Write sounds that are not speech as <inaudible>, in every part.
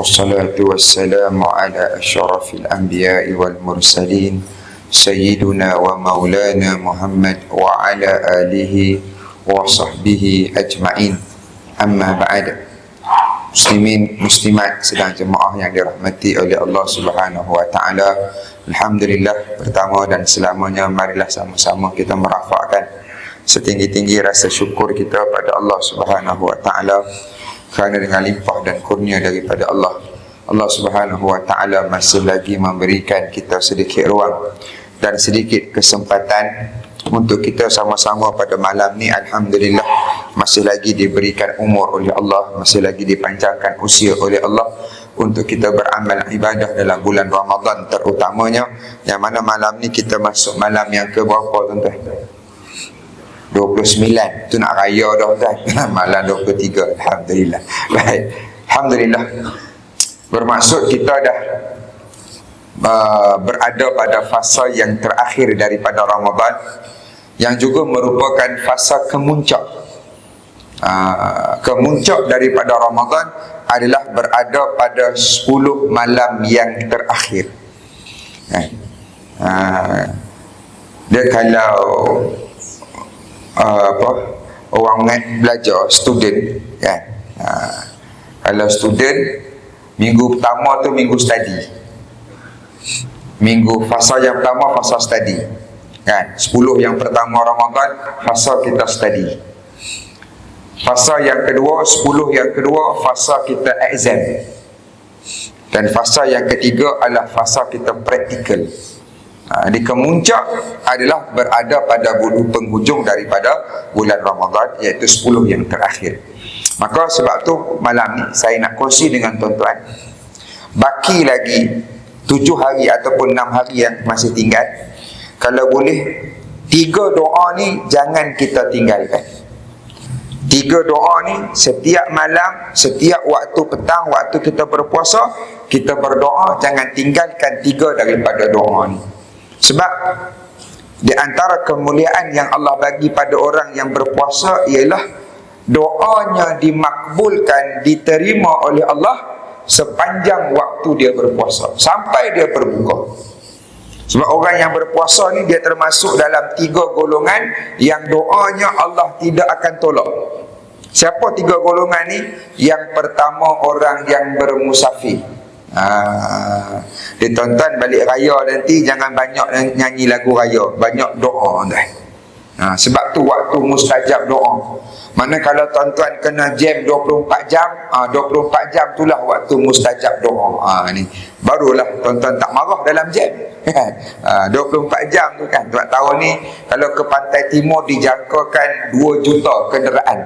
العالمين والصلاة والسلام على أشرف الأنبياء والمرسلين سيدنا ومولانا محمد وعلى آله وصحبه أجمعين أما بعد Muslimin, muslimat sedang jemaah yang dirahmati oleh Allah Subhanahu wa taala. Alhamdulillah pertama dan selamanya marilah sama-sama kita merafakkan setinggi-tinggi rasa syukur kita pada Allah Subhanahu wa taala kerana dengan limpah dan kurnia daripada Allah. Allah Subhanahu wa taala masih lagi memberikan kita sedikit ruang dan sedikit kesempatan untuk kita sama-sama pada malam ni Alhamdulillah masih lagi diberikan umur oleh Allah masih lagi dipanjangkan usia oleh Allah untuk kita beramal ibadah dalam bulan Ramadan terutamanya. Yang mana malam ni kita masuk malam yang ke berapa tuan-tuan 29 tu nak raya dah tuan <laughs> malam 23 Alhamdulillah. Baik. Alhamdulillah. Bermaksud kita dah uh, berada pada fasa yang terakhir daripada Ramadan yang juga merupakan fasa kemuncak. Uh, kemuncak daripada Ramadan adalah berada pada 10 malam yang terakhir. Eh. uh, dia kalau uh, apa orang belajar student kan? Uh, kalau student minggu pertama tu minggu study. Minggu fasa yang pertama fasa study. Kan? 10 yang pertama Ramadan fasa kita study. Fasa yang kedua 10 yang kedua fasa kita exam. Dan fasa yang ketiga adalah fasa kita praktikal ha, di kemuncak adalah berada pada bulu penghujung daripada bulan Ramadan iaitu 10 yang terakhir. Maka sebab tu malam ni saya nak kongsi dengan tuan-tuan. Baki lagi 7 hari ataupun 6 hari yang masih tinggal kalau boleh tiga doa ni jangan kita tinggalkan. Tiga doa ni setiap malam setiap waktu petang waktu kita berpuasa kita berdoa jangan tinggalkan tiga daripada doa ni sebab di antara kemuliaan yang Allah bagi pada orang yang berpuasa ialah doanya dimakbulkan diterima oleh Allah sepanjang waktu dia berpuasa sampai dia berbuka sebab orang yang berpuasa ni dia termasuk dalam tiga golongan yang doanya Allah tidak akan tolak. Siapa tiga golongan ni? Yang pertama orang yang bermusafir. Ha, dia tonton balik raya nanti jangan banyak nyanyi lagu raya, banyak doa dah. Ha, sebab tu waktu mustajab doa. Mana kalau tuan-tuan kena jam 24 jam, ha, 24 jam itulah waktu mustajab doa. Ha, ni. Barulah tuan-tuan tak marah dalam jam. <laughs> ha, 24 jam tu kan sebab tahun ni kalau ke pantai timur dijangkakan 2 juta kenderaan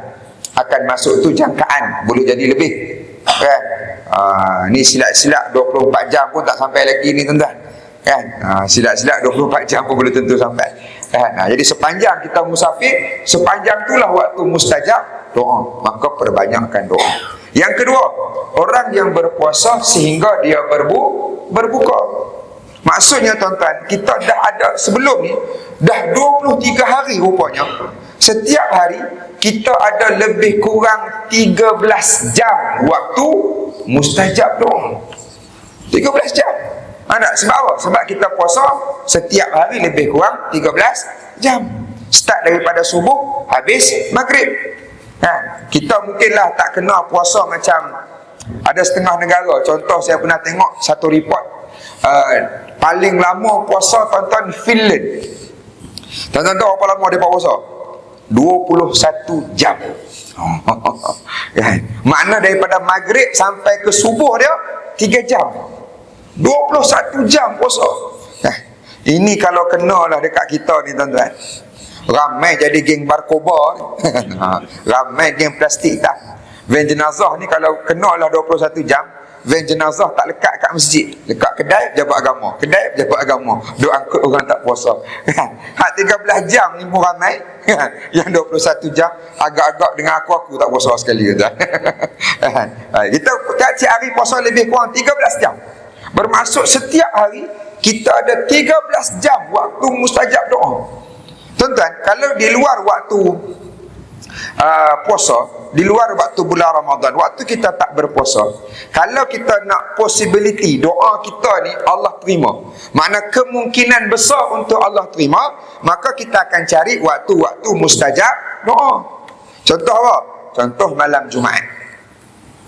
akan masuk tu jangkaan boleh jadi lebih kan? Ha, ni silap-silap 24 jam pun tak sampai lagi ni tuan-tuan. Kan? Ha, silap-silap 24 jam pun boleh tentu sampai. Kan? Ha, jadi sepanjang kita musafir sepanjang itulah waktu mustajab doa. Maka perbanyakkan doa. Yang kedua orang yang berpuasa sehingga dia berbu berbuka. Maksudnya tuan-tuan, kita dah ada sebelum ni dah 23 hari rupanya. Setiap hari kita ada lebih kurang 13 jam waktu mustajab doa. 13 jam. Ada sebab apa? Sebab kita puasa setiap hari lebih kurang 13 jam. Start daripada subuh habis maghrib. Ha, kita mungkinlah tak kena puasa macam ada setengah negara. Contoh saya pernah tengok satu report uh, paling lama puasa tuan-tuan Finland tuan-tuan tahu apa lama dia puasa 21 jam. <laughs> Kan? makna daripada maghrib sampai ke subuh dia 3 jam. 21 jam puasa. Nah, ini kalau kena lah dekat kita ni tuan-tuan. Ramai jadi geng barkoba <laughs> ramai geng plastik tak? Van jenazah ni kalau kena lah 21 jam van jenazah tak lekat kat masjid. Lekat kedai jabat agama. Kedai jabat agama. Duk angkut orang tak puasa. <laughs> Hak 13 jam ni pun ramai. <laughs> Yang 21 jam agak-agak dengan aku aku tak puasa sekali kan <laughs> kita tiap hari puasa lebih kurang 13 jam. Bermaksud setiap hari kita ada 13 jam waktu mustajab doa. Tuan-tuan kalau di luar waktu uh, puasa di luar waktu bulan Ramadan waktu kita tak berpuasa kalau kita nak possibility doa kita ni Allah terima mana kemungkinan besar untuk Allah terima maka kita akan cari waktu-waktu mustajab doa contoh apa? contoh malam Jumaat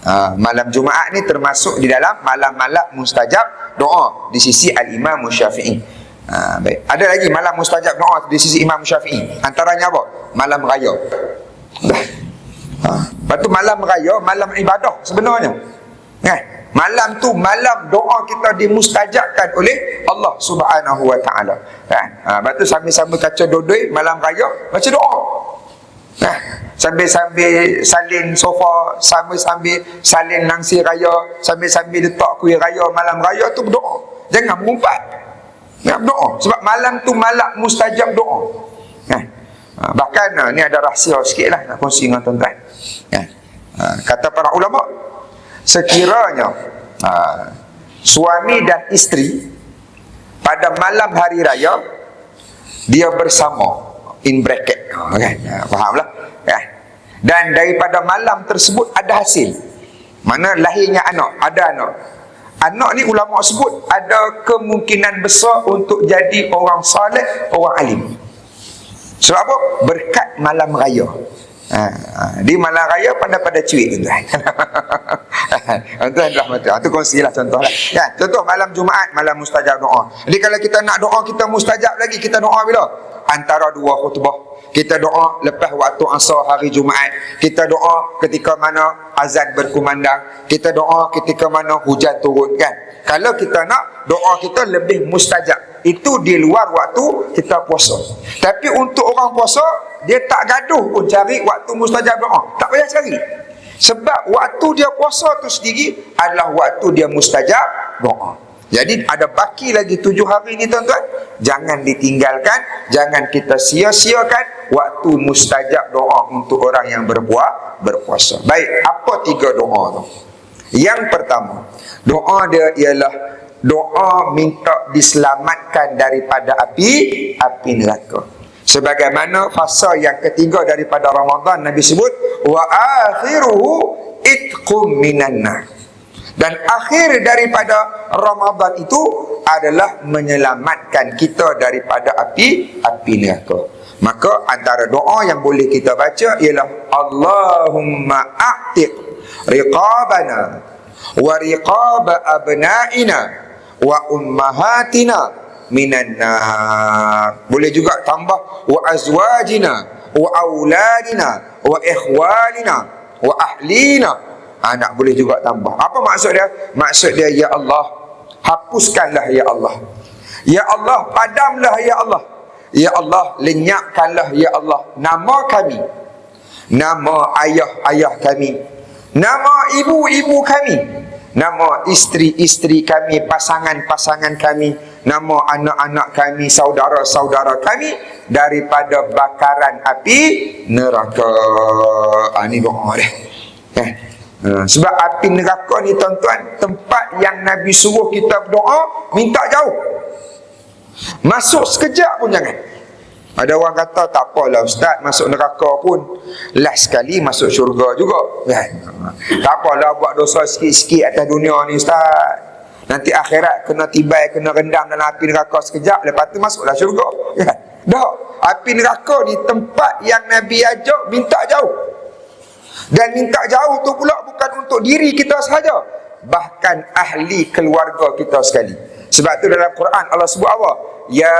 uh, malam Jumaat ni termasuk di dalam malam-malam mustajab doa di sisi Al-Imam Syafi'i Ha, baik. Ada lagi malam mustajab doa di sisi Imam Syafi'i. Antaranya apa? Malam raya. Dah. Ha. Lepas tu malam raya, malam ibadah sebenarnya. Eh, malam tu malam doa kita dimustajabkan oleh Allah Subhanahu Wa Taala. Kan? Ha, lepas tu sambil-sambil kaca dodoi malam raya baca doa. Eh, sambil-sambil salin sofa, sambil-sambil salin nangsi raya, sambil-sambil letak kuih raya malam raya tu berdoa. Jangan mengumpat. Nak berdoa sebab malam tu malam mustajab doa. Ha, bahkan ha, ni ada rahsia sikit lah nak kongsi dengan tuan-tuan. Ya. Ha, kata para ulama, sekiranya ha, suami dan isteri pada malam hari raya dia bersama in bracket, kan? Ha, fahamlah. Ya. Dan daripada malam tersebut ada hasil. Mana lahirnya anak, ada anak. Anak ni ulama sebut ada kemungkinan besar untuk jadi orang saleh, orang alim. Sebab apa? Berkat malam raya. Ha, ha. Di malam raya pada-pada cuik tuan. <laughs> Tuan adalah mata. Itu kongsilah contoh lah. Ya, contoh malam Jumaat, malam mustajab doa. Jadi kalau kita nak doa, kita mustajab lagi. Kita doa bila? Antara dua khutbah. Kita doa lepas waktu asar hari Jumaat. Kita doa ketika mana azan berkumandang. Kita doa ketika mana hujan turun kan. Kalau kita nak, doa kita lebih mustajab itu di luar waktu kita puasa. Tapi untuk orang puasa, dia tak gaduh pun cari waktu mustajab doa. Tak payah cari. Sebab waktu dia puasa tu sendiri adalah waktu dia mustajab doa. Jadi ada baki lagi tujuh hari ni tuan-tuan. Jangan ditinggalkan. Jangan kita sia-siakan waktu mustajab doa untuk orang yang berbuat berpuasa. Baik, apa tiga doa tu? Yang pertama, doa dia ialah doa minta diselamatkan daripada api api neraka sebagaimana fasa yang ketiga daripada Ramadan Nabi sebut wa akhiruhu itqum minanna dan akhir daripada Ramadan itu adalah menyelamatkan kita daripada api api neraka. Maka antara doa yang boleh kita baca ialah Allahumma a'tiq riqabana wa riqaba abna'ina wa ummahatina minan nar. Boleh juga tambah wa azwajina wa auladina wa ikhwanina wa ahlina. Ha, boleh juga tambah. Apa maksud dia? Maksud dia ya Allah hapuskanlah ya Allah. Ya Allah padamlah ya Allah. Ya Allah lenyapkanlah ya Allah nama kami. Nama ayah-ayah kami. Nama ibu-ibu kami. Nama isteri-isteri kami, pasangan-pasangan kami, nama anak-anak kami, saudara-saudara kami daripada bakaran api neraka. Ah ni doa dia. Eh. Ha, sebab api neraka ni tuan-tuan tempat yang Nabi suruh kita berdoa minta jauh. Masuk sekejap pun jangan. Ada orang kata tak apalah ustaz masuk neraka pun last sekali masuk syurga juga kan. Tak apalah buat dosa sikit-sikit atas dunia ni ustaz. Nanti akhirat kena tibai kena rendam dalam api neraka sekejap lepas tu masuklah syurga kan. <laughs> Dah api neraka ni tempat yang Nabi ajak minta jauh. Dan minta jauh tu pula bukan untuk diri kita sahaja bahkan ahli keluarga kita sekali. Sebab tu dalam Quran Allah sebut apa? Ya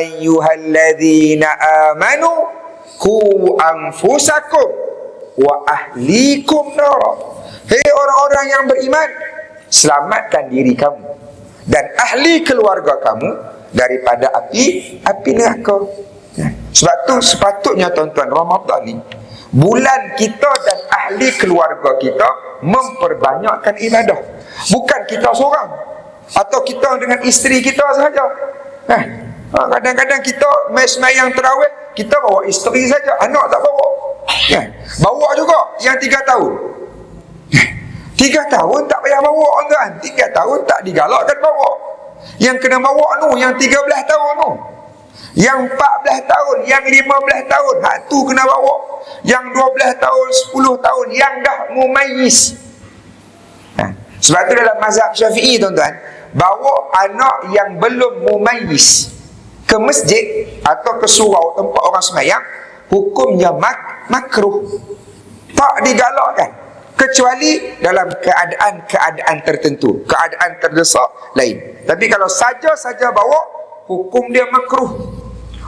ayyuhalladzina amanu ku anfusakum wa ahlikum nara. Hei orang-orang yang beriman, selamatkan diri kamu dan ahli keluarga kamu daripada api api neraka. Ya. Sebab tu sepatutnya tuan-tuan Ramadan ni bulan kita dan ahli keluarga kita memperbanyakkan ibadah. Bukan kita seorang atau kita dengan isteri kita sahaja. Eh, ha, kadang-kadang kita mai semayang terawih, kita bawa isteri saja, anak tak bawa. Eh, bawa juga yang tiga tahun. Tiga tahun tak payah bawa tuan. Tiga tahun tak digalakkan bawa. Yang kena bawa tu, yang tiga belah tahun tu. Yang 14 tahun, yang 15 tahun, hak tu kena bawa. Yang 12 tahun, 10 tahun, yang dah mumayyiz. Ha. Sebab tu dalam mazhab syafi'i tuan-tuan, bawa anak yang belum mumayyiz ke masjid atau ke surau tempat orang semayang, hukumnya mak makruh. Tak digalakkan. Kecuali dalam keadaan-keadaan tertentu. Keadaan terdesak lain. Tapi kalau saja-saja bawa, hukum dia makruh.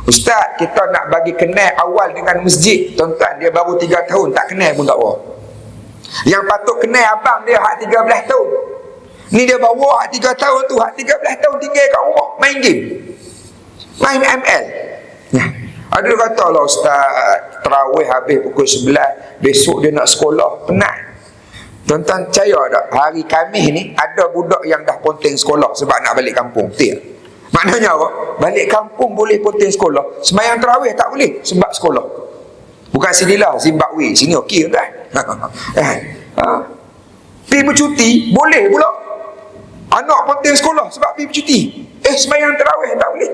Ustaz, kita nak bagi kenal awal dengan masjid. Tuan-tuan, dia baru 3 tahun, tak kenal pun tak apa. Yang patut kenal abang dia hak 13 tahun. Ni dia bawa hak 3 tahun tu, hak 13 tahun tinggal kat rumah, main game. Main ML. Ya. Ada kata lah Ustaz, terawih habis pukul 11, besok dia nak sekolah, penat. Tuan-tuan percaya tak, hari Khamis ni ada budak yang dah ponteng sekolah sebab nak balik kampung. Betul Maknanya apa? Balik kampung boleh ponteng sekolah. Semayang terawih tak boleh sebab sekolah. Bukan sinilah Zimbabwe. Sini okey kan? <laughs> eh, ha? Pergi bercuti boleh pula. Anak ponteng sekolah sebab pergi bercuti. Eh semayang terawih tak boleh.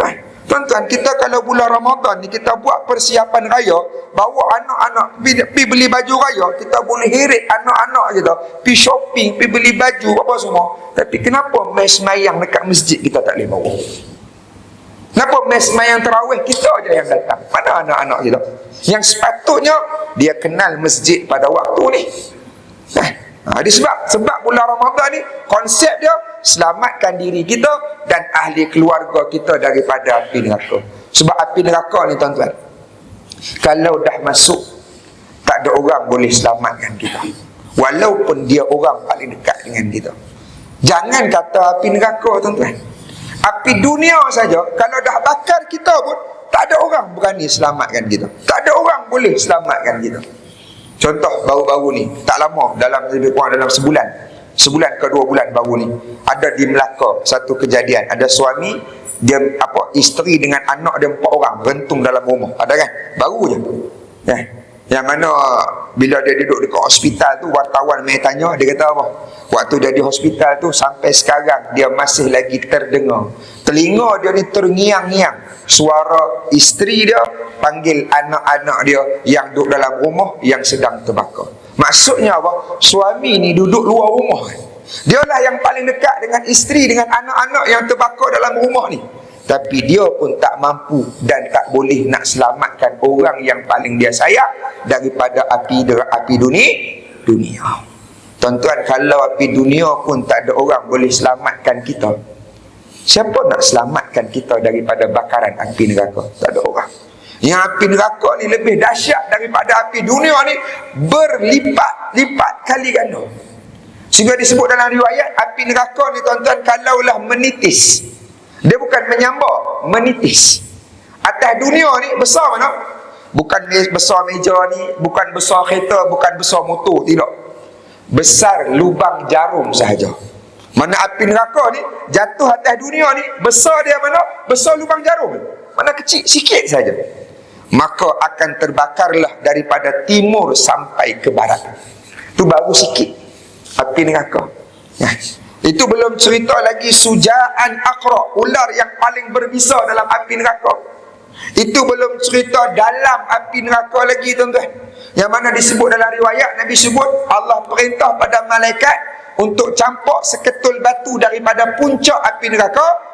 Eh, Tuan-tuan, kita kalau bulan Ramadan ni kita buat persiapan raya, bawa anak-anak pergi beli baju raya, kita boleh heret anak-anak kita, pergi shopping, pergi beli baju apa semua. Tapi kenapa mes mayang dekat masjid kita tak boleh bawa? Kenapa mes mayang terawih kita aja yang datang? Mana anak-anak kita? Yang sepatutnya dia kenal masjid pada waktu ni. Eh, Ha, sebab sebab bulan Ramadan ni konsep dia selamatkan diri kita dan ahli keluarga kita daripada api neraka. Sebab api neraka ni tuan-tuan. Kalau dah masuk tak ada orang boleh selamatkan kita. Walaupun dia orang paling dekat dengan kita. Jangan kata api neraka tuan-tuan. Api dunia saja kalau dah bakar kita pun tak ada orang berani selamatkan kita. Tak ada orang boleh selamatkan kita. Contoh baru-baru ni, tak lama dalam lebih kurang dalam sebulan. Sebulan ke dua bulan baru ni. Ada di Melaka satu kejadian. Ada suami, dia apa isteri dengan anak dia empat orang rentung dalam rumah. Ada kan? Baru je. Eh, yang mana bila dia duduk dekat hospital tu wartawan mai tanya dia kata apa? Waktu dia di hospital tu sampai sekarang dia masih lagi terdengar. Telinga dia ni terngiang-ngiang suara isteri dia panggil anak-anak dia yang duduk dalam rumah yang sedang terbakar. Maksudnya apa? Suami ni duduk luar rumah. Dia lah yang paling dekat dengan isteri dengan anak-anak yang terbakar dalam rumah ni. Tapi dia pun tak mampu dan tak boleh nak selamatkan orang yang paling dia sayang daripada api api dunia. dunia. Tuan-tuan, kalau api dunia pun tak ada orang boleh selamatkan kita, Siapa nak selamatkan kita daripada bakaran api neraka? Tak ada orang. Yang api neraka ni lebih dahsyat daripada api dunia ni berlipat-lipat kali ganda. Sehingga disebut dalam riwayat api neraka ni tuan-tuan kalaulah menitis. Dia bukan menyambar, menitis. Atas dunia ni besar mana? Bukan besar meja ni, bukan besar kereta, bukan besar motor, tidak. Besar lubang jarum sahaja. Mana api neraka ni jatuh atas dunia ni besar dia mana? Besar lubang jarum. Mana kecil sikit saja. Maka akan terbakarlah daripada timur sampai ke barat. Itu baru sikit api neraka. Ya. Itu belum cerita lagi sujaan akra, ular yang paling berbisa dalam api neraka. Itu belum cerita dalam api neraka lagi tuan-tuan. Yang mana disebut dalam riwayat Nabi sebut Allah perintah pada malaikat untuk campak seketul batu daripada puncak api neraka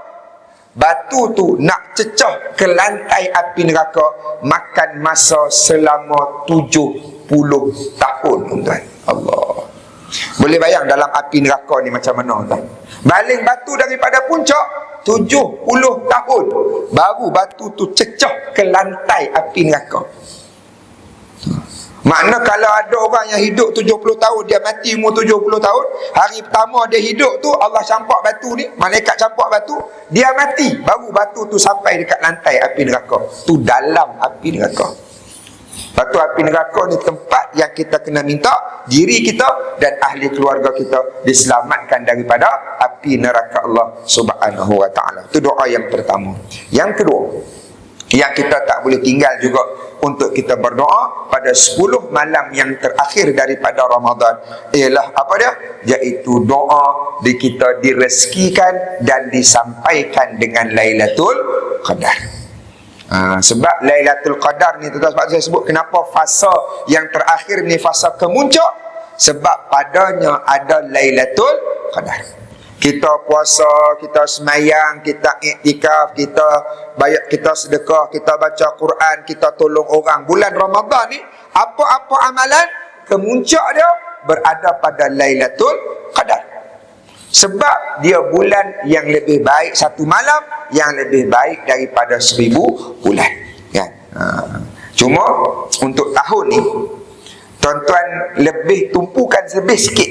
batu tu nak cecah ke lantai api neraka makan masa selama 70 tahun tuan Allah. Boleh bayang dalam api neraka ni macam mana tuan? Baling batu daripada puncak 70 tahun. Baru batu tu cecah ke lantai api neraka Makna kalau ada orang yang hidup 70 tahun Dia mati umur 70 tahun Hari pertama dia hidup tu Allah campak batu ni Malaikat campak batu Dia mati. Baru batu tu sampai dekat lantai api neraka. Tu dalam api neraka. Batu api neraka ni tempat yang kita kena minta Diri kita dan ahli keluarga kita Diselamatkan daripada api neraka Allah subhanahu wa ta'ala. Itu doa yang pertama. Yang kedua Yang kita tak boleh tinggal juga untuk kita berdoa pada 10 malam yang terakhir daripada Ramadan ialah apa dia? iaitu doa di kita direzekikan dan disampaikan dengan Lailatul Qadar. Ha, sebab Lailatul Qadar ni tuan sebab saya sebut kenapa fasa yang terakhir ni fasa kemuncak sebab padanya ada Lailatul Qadar. Kita puasa, kita semayang, kita iktikaf, kita bayar, kita sedekah, kita baca Quran, kita tolong orang. Bulan Ramadan ni apa-apa amalan kemuncak dia berada pada Lailatul Qadar. Sebab dia bulan yang lebih baik satu malam yang lebih baik daripada seribu bulan. Ya. Ha. Cuma untuk tahun ni tuan-tuan lebih tumpukan lebih sikit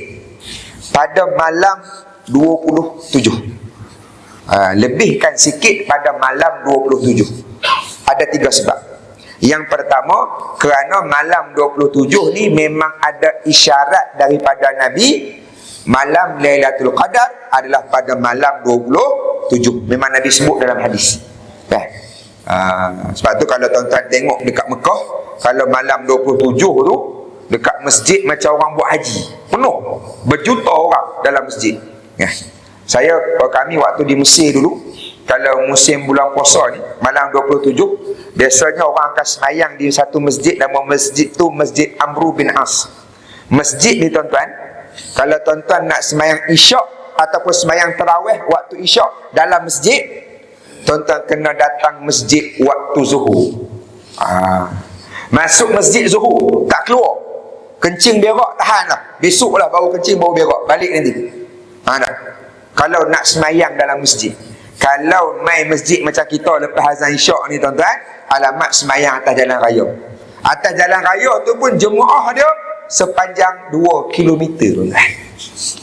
pada malam 27. Ha, lebihkan sikit pada malam 27. Ada tiga sebab. Yang pertama, kerana malam 27 ni memang ada isyarat daripada Nabi malam Lailatul Qadar adalah pada malam 27 memang Nabi sebut dalam hadis? Uh, sebab tu kalau tuan-tuan tengok dekat Mekah kalau malam 27 tu dekat masjid macam orang buat haji penuh berjuta orang dalam masjid ya. saya kami waktu di Mesir dulu kalau musim bulan puasa ni malam 27 biasanya orang akan semayang di satu masjid nama masjid tu Masjid Amru bin As masjid ni tuan-tuan kalau tuan-tuan nak semayang isyak ataupun semayang terawih waktu isyak dalam masjid, tuan-tuan kena datang masjid waktu zuhur. Ha. Masuk masjid zuhur, tak keluar. Kencing berak tahan lah. Besok lah baru kencing baru berak. Balik nanti. Kalau nak semayang dalam masjid. Kalau main masjid macam kita lepas azan isyak ni tuan-tuan, alamat semayang atas jalan raya. Atas jalan raya tu pun jemaah dia sepanjang 2 km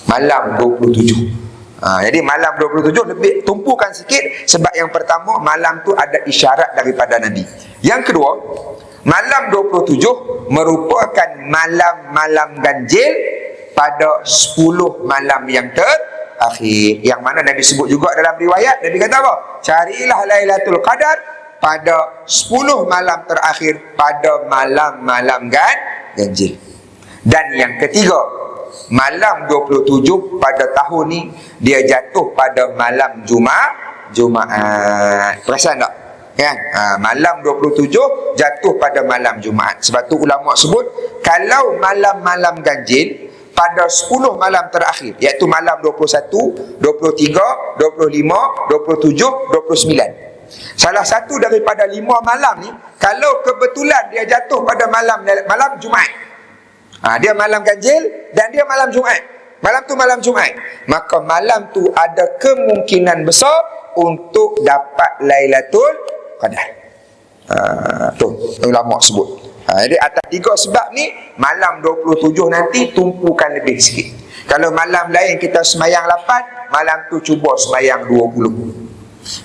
malam 27 ha, jadi malam 27 lebih tumpukan sikit sebab yang pertama malam tu ada isyarat daripada Nabi yang kedua malam 27 merupakan malam-malam ganjil pada 10 malam yang terakhir yang mana Nabi sebut juga dalam riwayat Nabi kata apa carilah Lailatul Qadar pada 10 malam terakhir pada malam-malam gan ganjil dan yang ketiga, malam 27 pada tahun ni dia jatuh pada malam Jumaat, Jumaat. Perasan tak? Kan? Ha, malam 27 jatuh pada malam Jumaat. Sebab tu ulama sebut kalau malam-malam ganjil pada 10 malam terakhir iaitu malam 21, 23, 25, 27, 29. Salah satu daripada lima malam ni kalau kebetulan dia jatuh pada malam malam Jumaat Ha, dia malam ganjil dan dia malam Jumaat. Malam tu malam Jumaat. Maka malam tu ada kemungkinan besar untuk dapat Lailatul Qadar. Ha, tu ulama sebut. Ha, jadi atas tiga sebab ni malam 27 nanti tumpukan lebih sikit. Kalau malam lain kita semayang 8, malam tu cuba semayang 20.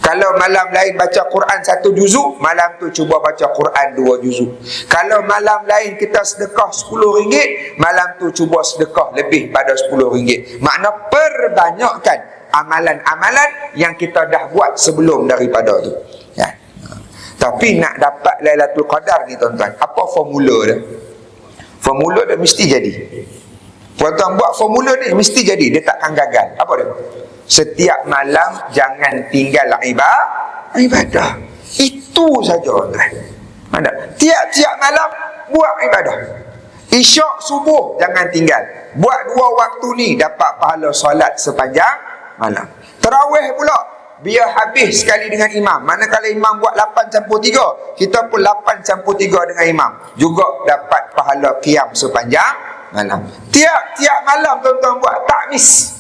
Kalau malam lain baca Quran satu juzuk, malam tu cuba baca Quran dua juzuk. Kalau malam lain kita sedekah sepuluh ringgit, malam tu cuba sedekah lebih pada sepuluh ringgit. Makna perbanyakkan amalan-amalan yang kita dah buat sebelum daripada tu. Tapi nak dapat Lailatul Qadar ni tuan-tuan, apa formula dia? Formula dia mesti jadi. Tuan-tuan buat formula ni mesti jadi, dia takkan gagal. Apa dia? Setiap malam jangan tinggal ibadah. Ibadah. Itu saja tuan. Mana? Tiap-tiap malam buat ibadah. Isyak subuh jangan tinggal. Buat dua waktu ni dapat pahala solat sepanjang malam. Terawih pula biar habis sekali dengan imam. Manakala imam buat 8 campur 3, kita pun 8 campur 3 dengan imam. Juga dapat pahala qiyam sepanjang malam. Tiap-tiap malam tuan-tuan buat tak miss.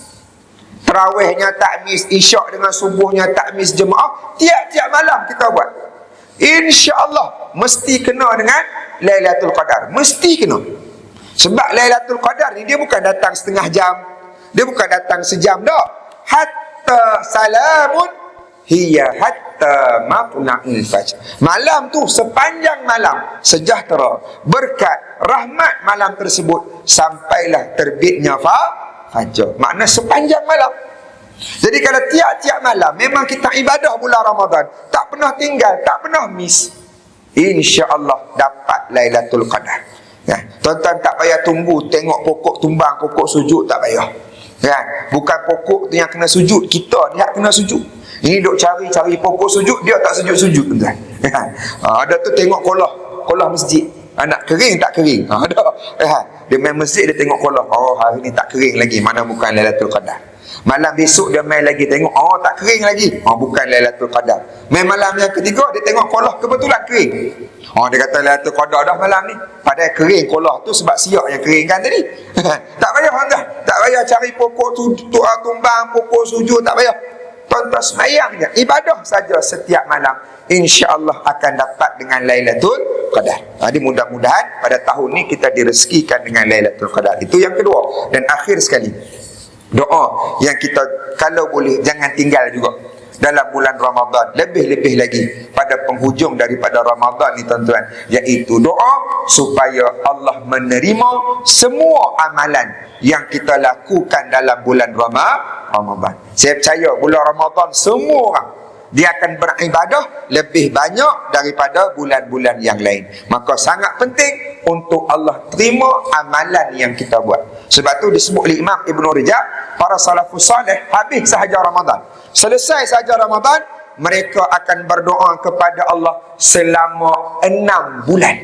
Terawihnya tak miss, isyak dengan subuhnya tak miss jemaah. Tiap-tiap malam kita buat. InsyaAllah mesti kena dengan Lailatul Qadar. Mesti kena. Sebab Lailatul Qadar ni dia bukan datang setengah jam. Dia bukan datang sejam dah. Hatta salamun hiya hatta maqna'il fajr. Malam tu sepanjang malam sejahtera, berkat, rahmat malam tersebut sampailah terbitnya fa fajar. Makna sepanjang malam. Jadi kalau tiap-tiap malam memang kita ibadah bulan Ramadan, tak pernah tinggal, tak pernah miss. Insya-Allah dapat Lailatul Qadar. Ya, tuan-tuan tak payah tunggu tengok pokok tumbang, pokok sujud tak payah. Ya, bukan pokok tu yang kena sujud, kita ni kena sujud. Ini duk cari-cari pokok sujud, dia tak sujud-sujud tuan-tuan. ha, <laughs> ada tu tengok kolah. Kolah masjid. Ha, nak kering tak kering. Ha, ada. Ha, <laughs> dia main masjid dia tengok kolah. Oh hari ni tak kering lagi. Mana bukan Lailatul Qadar malam besok dia main lagi tengok oh tak kering lagi. Oh bukan Lailatul Qadar. Main malam yang ketiga dia tengok kolah kebetulan kering. Oh dia kata Lailatul Qadar dah malam ni. Padahal kering kolah tu sebab siap yang kering kan tadi. <laughs> Tak payah anda tak payah cari pokok tu, tu tumbang pokok sujud tak payah. Tuan-tuan semayang je ibadah saja setiap malam insya-Allah akan dapat dengan Lailatul Qadar. Jadi mudah-mudahan pada tahun ni kita direzekikan dengan Lailatul Qadar. Itu yang kedua. Dan akhir sekali. Doa yang kita kalau boleh jangan tinggal juga dalam bulan Ramadan lebih-lebih lagi pada penghujung daripada Ramadan ni tuan-tuan iaitu doa supaya Allah menerima semua amalan yang kita lakukan dalam bulan Ramadan. Saya percaya bulan Ramadan semua orang dia akan beribadah lebih banyak daripada bulan-bulan yang lain. Maka sangat penting untuk Allah terima amalan yang kita buat. Sebab tu disebut oleh Imam Ibn Rijab, para salafus salih habis sahaja Ramadan. Selesai sahaja Ramadan, mereka akan berdoa kepada Allah selama enam bulan.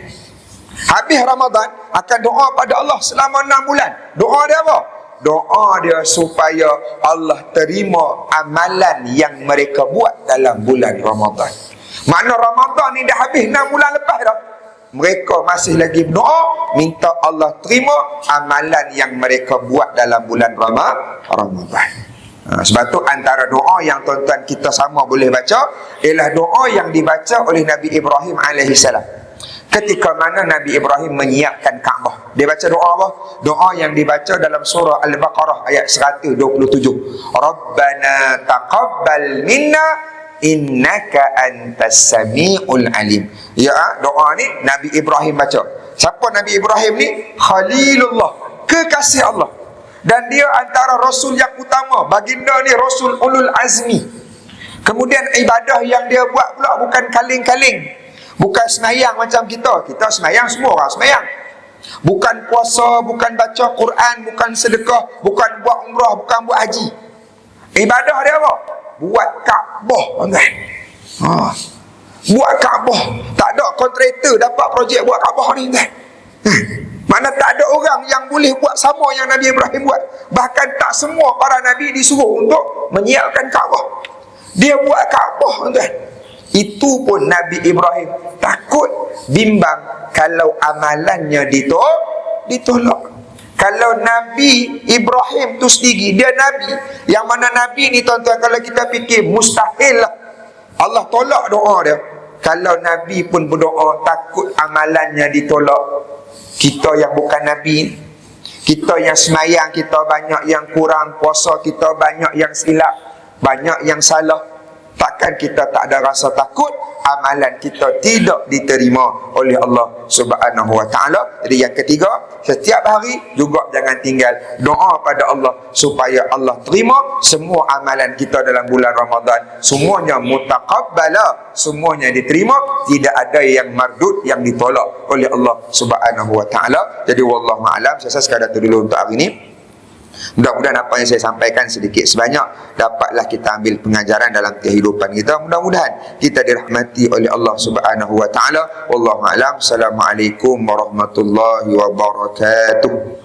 Habis Ramadan, akan doa pada Allah selama enam bulan. Doa dia apa? Doa dia supaya Allah terima amalan yang mereka buat dalam bulan Ramadan. Mana Ramadan ni dah habis 6 bulan lepas dah. Mereka masih lagi berdoa minta Allah terima amalan yang mereka buat dalam bulan Ramadan. Ha, sebab tu antara doa yang tuan-tuan kita sama boleh baca ialah doa yang dibaca oleh Nabi Ibrahim alaihissalam ketika mana Nabi Ibrahim menyiapkan Kaabah. Dia baca doa apa? Doa yang dibaca dalam surah Al-Baqarah ayat 127. Rabbana taqabbal minna innaka antas samiul alim. Ya, doa ni Nabi Ibrahim baca. Siapa Nabi Ibrahim ni? Khalilullah, kekasih Allah. Dan dia antara rasul yang utama. Baginda ni rasul ulul azmi. Kemudian ibadah yang dia buat pula bukan kaling-kaling. Bukan semayang macam kita. Kita semayang semua orang semayang. Bukan puasa, bukan baca Quran, bukan sedekah, bukan buat umrah, bukan buat haji. Ibadah dia apa? Buat Kaabah. Ha. Buat Kaabah. Tak ada kontraktor dapat projek buat Kaabah ni. Ha. Mana tak ada orang yang boleh buat sama yang Nabi Ibrahim buat. Bahkan tak semua para Nabi disuruh untuk menyiapkan Kaabah. Dia buat Kaabah, tuan-tuan. Itu pun Nabi Ibrahim takut bimbang kalau amalannya ditolak. ditolak. Kalau Nabi Ibrahim tu sendiri, dia Nabi. Yang mana Nabi ni tuan-tuan kalau kita fikir mustahil lah. Allah tolak doa dia. Kalau Nabi pun berdoa takut amalannya ditolak. Kita yang bukan Nabi, kita yang semayang, kita banyak yang kurang, puasa kita banyak yang silap, banyak yang salah takkan kita tak ada rasa takut amalan kita tidak diterima oleh Allah Subhanahu wa taala. Jadi yang ketiga, setiap hari juga jangan tinggal doa pada Allah supaya Allah terima semua amalan kita dalam bulan Ramadan. Semuanya mutaqabbala, semuanya diterima, tidak ada yang mardud yang ditolak oleh Allah Subhanahu wa taala. Jadi wallahu a'lam. Saya sekadar dulu untuk hari ini. Mudah-mudahan apa yang saya sampaikan sedikit sebanyak dapatlah kita ambil pengajaran dalam kehidupan kita. Mudah-mudahan kita dirahmati oleh Allah Subhanahu wa taala. Wallahu a'lam. Assalamualaikum warahmatullahi wabarakatuh.